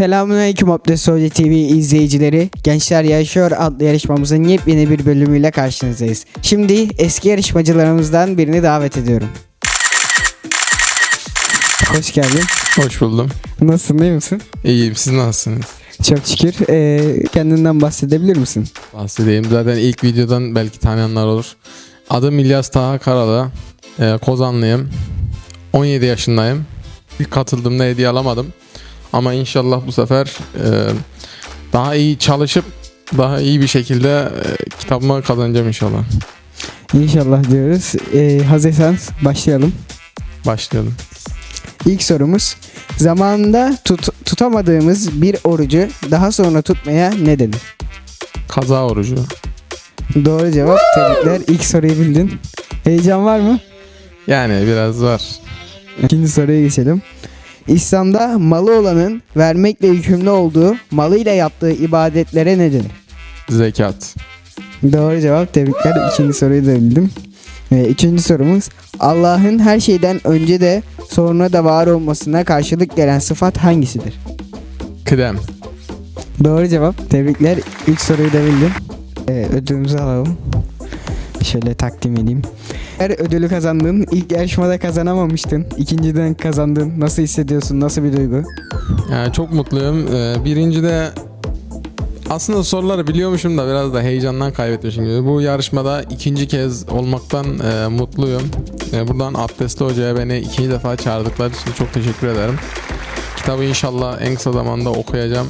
Selamünaleyküm Abdest Hoca TV izleyicileri. Gençler Yaşıyor adlı yarışmamızın yepyeni bir bölümüyle karşınızdayız. Şimdi eski yarışmacılarımızdan birini davet ediyorum. Hoş geldin. Hoş buldum. Nasılsın iyi misin? İyiyim. Siz nasılsınız? Çok şükür. Ee, kendinden bahsedebilir misin? Bahsedeyim. Zaten ilk videodan belki tanıyanlar olur. Adım İlyas Taha Karalı. Ee, Kozanlıyım. 17 yaşındayım. İlk katıldığımda hediye alamadım. Ama inşallah bu sefer e, daha iyi çalışıp daha iyi bir şekilde e, kitabımı kazanacağım inşallah. İnşallah diyoruz. Ee, hazırsanız başlayalım. Başlayalım. İlk sorumuz. Zamanında tut- tutamadığımız bir orucu daha sonra tutmaya ne denir? Kaza orucu. Doğru cevap. Tebrikler. İlk soruyu bildin. Heyecan var mı? Yani biraz var. İkinci soruya geçelim. İslam'da malı olanın vermekle yükümlü olduğu malıyla yaptığı ibadetlere ne denir? Zekat. Doğru cevap. Tebrikler. İkinci soruyu da bildim. Ve üçüncü sorumuz. Allah'ın her şeyden önce de sonra da var olmasına karşılık gelen sıfat hangisidir? Kıdem. Doğru cevap. Tebrikler. İlk soruyu da bildim. Ee, ödülümüzü alalım. Şöyle takdim edeyim. Her ödülü kazandın. İlk yarışmada kazanamamıştın. İkinciden kazandın. Nasıl hissediyorsun? Nasıl bir duygu? Yani çok mutluyum. Ee, birinci de aslında soruları biliyormuşum da biraz da heyecandan kaybetmişim gibi. Bu yarışmada ikinci kez olmaktan e, mutluyum. E, buradan Abdestli Hoca'ya beni ikinci defa çağırdıkları için çok teşekkür ederim. Kitabı inşallah en kısa zamanda okuyacağım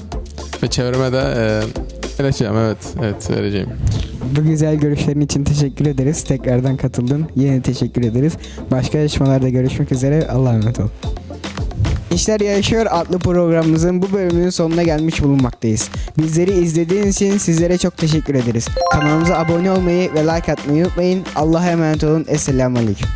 ve çevreme de e, vereceğim. Evet, evet vereceğim. Bu güzel görüşlerin için teşekkür ederiz. Tekrardan katıldın. Yine teşekkür ederiz. Başka yarışmalarda görüşmek üzere. Allah'a emanet ol. İşler Yaşıyor adlı programımızın bu bölümünün sonuna gelmiş bulunmaktayız. Bizleri izlediğiniz için sizlere çok teşekkür ederiz. Kanalımıza abone olmayı ve like atmayı unutmayın. Allah'a emanet olun. Esselamu Aleyküm.